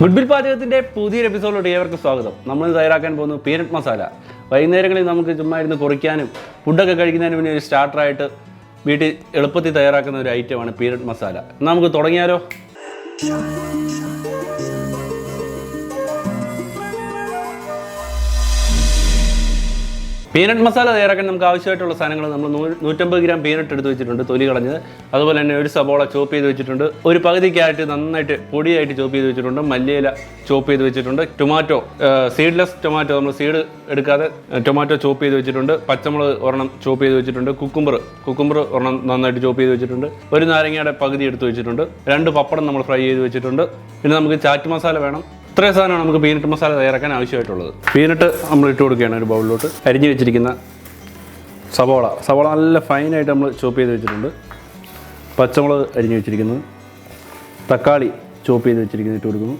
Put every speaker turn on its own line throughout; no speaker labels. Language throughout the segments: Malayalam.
ഗുഡ് ബിൽ പാചകത്തിന്റെ പുതിയൊരു എപ്പിസോഡിലോട്ട് ഏവർക്കും സ്വാഗതം. നമ്മൾ തയ്യാറാക്കാൻ പോകുന്നു പീനട്ട് മസാല. വൈകുന്നേരങ്ങളിൽ നമുക്ക് ചുമ്മാ ഇരുന്ന് കുറിക്കാനും ഫുഡൊക്കെ കഴിക്കുന്നതിന് മുന്നേ ഒരു സ്റ്റാർട്ടറായിട്ട് വീട്ടിൽ എളുപ്പത്തിൽ തയ്യാറാക്കുന്ന ഒരു ഐറ്റമാണ് പീനട്ട് മസാല. നമുക്ക് തുടങ്ങിയാലോ? പീനട്ട് മസാല തയ്യാറാക്കാൻ നമുക്ക് ആവശ്യമായിട്ടുള്ള സാധനങ്ങൾ നമ്മൾ നൂറ്റമ്പത് ഗ്രാം പീനട്ട് എടുത്ത് വെച്ചിട്ടുണ്ട് തൊലി കളഞ്ഞത്. അതുപോലെ തന്നെ ഒരു സബോള ചോപ്പ് ചെയ്ത് വെച്ചിട്ടുണ്ട്. ഒരു പകുതി ക്യാരറ്റ് നന്നായിട്ട് പൊടിയായിട്ട് ചോപ്പ് ചെയ്ത് വെച്ചിട്ടുണ്ട്. മല്ലിയില ചോപ്പ് ചെയ്ത് വെച്ചിട്ടുണ്ട്. ടൊമാറ്റോ സീഡ്ലെസ് ടൊമാറ്റോ നമ്മൾ സീഡ് എടുക്കാതെ ടൊമാറ്റോ ചോപ്പ് ചെയ്ത് വെച്ചിട്ടുണ്ട്. പച്ചമുളക് ഒരെണ്ണം ചോപ്പ് ചെയ്ത് വെച്ചിട്ടുണ്ട്. കുക്കുംബർ കുക്കുംബർ ഒരെണ്ണം നന്നായിട്ട് ചോപ്പ് ചെയ്ത് വെച്ചിട്ടുണ്ട്. ഒരു നാരങ്ങയുടെ പകുതി എടുത്ത് വെച്ചിട്ടുണ്ട്. രണ്ട് പപ്പടം നമ്മൾ ഫ്രൈ ചെയ്ത് വെച്ചിട്ടുണ്ട്. പിന്നെ നമുക്ക് ചാറ്റ് മസാല വേണം. ഇത്രയും സാധനമാണ് നമുക്ക് പീനട്ട് മസാല തയ്യാറാക്കാൻ ആവശ്യമായിട്ടുള്ളത്. പീനട്ട് നമ്മൾ ഇട്ട് കൊടുക്കുകയാണ് ഒരു ബൗളിലോട്ട് അരിഞ്ഞ് വെച്ചിരിക്കുന്ന സവോള. സവോള നല്ല ഫൈനായിട്ട് നമ്മൾ ചോപ്പ് ചെയ്ത് വെച്ചിട്ടുണ്ട്. പച്ചമുളക് അരിഞ്ഞ് വെച്ചിരിക്കുന്നത് തക്കാളി ചോപ്പ് ചെയ്ത് വെച്ചിരിക്കുന്നത് ഇട്ട് കൊടുക്കുന്നു.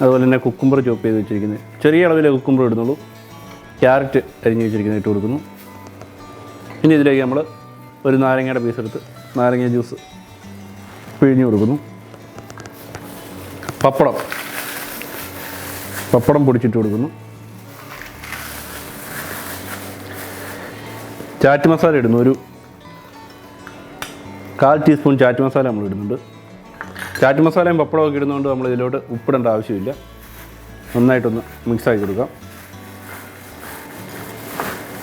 അതുപോലെ തന്നെ കുക്കുംബർ ചോപ്പ് ചെയ്ത് വെച്ചിരിക്കുന്നത് ചെറിയ അളവിൽ കുക്കുംബർ ഇടുന്നുള്ളൂ. ക്യാരറ്റ് അരിഞ്ഞ് വെച്ചിരിക്കുന്നത് ഇട്ട് കൊടുക്കുന്നു. ഇനി ഇതിലേക്ക് നമ്മൾ ഒരു നാരങ്ങയുടെ പീസ് എടുത്ത് നാരങ്ങ ജ്യൂസ് പിഴിഞ്ഞ് കൊടുക്കുന്നു. പപ്പടം. പപ്പടം പൊടിച്ചിട്ട് കൊടുക്കുന്നു. ചാറ്റ് മസാല ഇടുന്നു. ഒരു കാൽ ടീസ്പൂൺ ചാറ്റ് മസാല നമ്മൾ ഇടുന്നുണ്ട്. ചാറ്റ് മസാലയും പപ്പടമൊക്കെ ഇടുന്നതുകൊണ്ട് നമ്മൾ ഇതിലോട്ട് ഉപ്പിടേണ്ട ആവശ്യമില്ല. നന്നായിട്ടൊന്ന് മിക്സ് ആക്കി കൊടുക്കാം.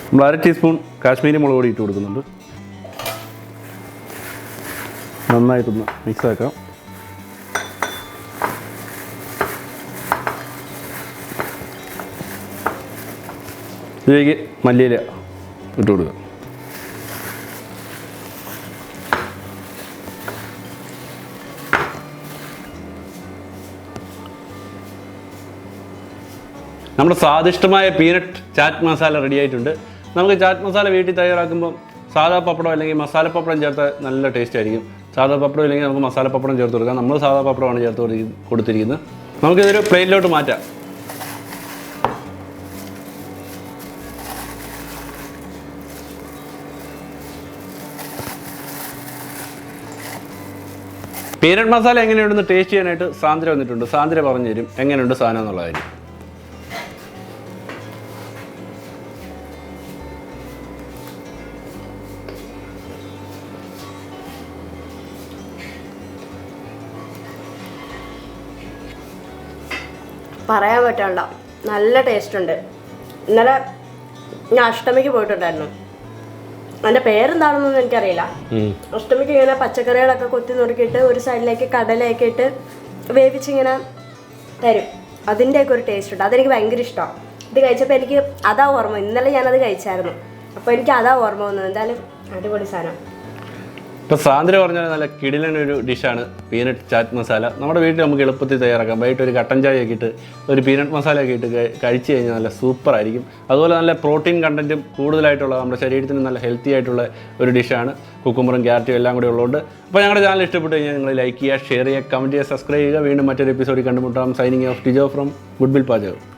നമ്മൾ അര ടീസ്പൂൺ കാശ്മീരി മുളക് പൊടി ഇട്ട് കൊടുക്കുന്നുണ്ട്. നന്നായിട്ടൊന്ന് മിക്സ് ഇതിലേക്ക് മല്ലിയില ഇട്ട് കൊടുക്കുക. നമ്മുടെ സ്വാദിഷ്ടമായ പീനട്ട് ചാറ്റ് മസാല റെഡി ആയിട്ടുണ്ട്. നമുക്ക് ചാറ്റ് മസാല വീട്ടിൽ തയ്യാറാക്കുമ്പോൾ സാധാ പപ്പടം അല്ലെങ്കിൽ മസാല പപ്പടം ചേർത്ത് നല്ല ടേസ്റ്റ് ആയിരിക്കും. സാധാ പപ്പടം ഇല്ലെങ്കിൽ നമുക്ക് മസാല പപ്പടം ചേർത്ത് കൊടുക്കാം. നമ്മൾ സാധാ പപ്പടമാണ് ചേർത്ത് കൊടുത്തി- കൊടുത്തിരിക്കുന്നത്. നമുക്കിതൊരു പ്ലേറ്റിലോട്ട് മാറ്റാം. പീനട്ട് മസാല എങ്ങനെയുണ്ടെന്ന് ടേസ്റ്റ് ചെയ്യാനായിട്ട് സാന്ദ്ര വന്നിട്ടുണ്ട്. സാന്ദ്ര പറഞ്ഞു തരും. എങ്ങനെയുണ്ട് സാധനം എന്നുള്ള കാര്യം.
പറയാൻ പറ്റണ്ട. നല്ല ടേസ്റ്റ് ഉണ്ട്. ഇന്നലെ ഞാൻ അഷ്ടമിക്ക് പോയിട്ടുണ്ടായിരുന്നു. അതിന്റെ പേരെന്താണെന്നൊന്നും എനിക്കറിയില്ല. അഷ്ടമിക്ക് ഇങ്ങനെ പച്ചക്കറികളൊക്കെ കൊത്തി നുറുക്കിയിട്ട് ഒരു സൈഡിലേക്ക് കടലയൊക്കെ ഇട്ട് വേവിച്ചിങ്ങനെ തരും. അതിന്റെയൊക്കെ ഒരു ടേസ്റ്റ് ഉണ്ട്. അതെനിക്ക് ഭയങ്കര ഇഷ്ടമാണ്. ഇത് കഴിച്ചപ്പോൾ എനിക്ക് അതാ ഓർമ്മ. ഇന്നലെ ഞാനത് കഴിച്ചായിരുന്നു. അപ്പോൾ എനിക്ക് അതാ ഓർമ്മ വന്നത്. എന്തായാലും അടിപൊളി സാധനം.
ഇപ്പൊ സാന്ദ്ര പറഞ്ഞാൽ നല്ല കിടിലൻ ഒരു ഡിഷാണ്. പീനട്ട് ചാറ്റ് മസാല നമ്മുടെ വീട്ടിൽ നമുക്ക് എളുപ്പത്തിൽ തയ്യാറാക്കാം. വൈകിട്ട് ഒരു കട്ടൻ ചായ ഒക്കെ ഇട്ട് ഒരു പീനട്ട് മസാല ഒക്കെ ഇട്ട് കഴിച്ചു കഴിഞ്ഞാൽ നല്ല സൂപ്പർ ആയിരിക്കും. അതുപോലെ നല്ല പ്രോട്ടീൻ കണ്ടന്റും കൂടുതലായിട്ടുള്ള നമ്മുടെ ശരീരത്തിന് നല്ല ഹെൽത്തി ആയിട്ടുള്ള ഒരു ഡിഷാണ്. കുക്കുമ്പറും ക്യാരറ്റും എല്ലാം കൂടി ഉള്ളതുകൊണ്ട്. അപ്പോൾ ഞങ്ങളുടെ ചാനൽ ഇഷ്ടപ്പെട്ട് കഴിഞ്ഞാൽ നിങ്ങൾ ലൈക്ക് ചെയ്യുക ഷെയർ ചെയ്യുക കമന്റ് ചെയ്യുക സബ്സ്ക്രൈബ് ചെയ്യുക. വീണ്ടും മറ്റൊരു എപ്പിസോഡിൽ കണ്ടുമുട്ടാം. Signing off Tijo from goodwill പാചകം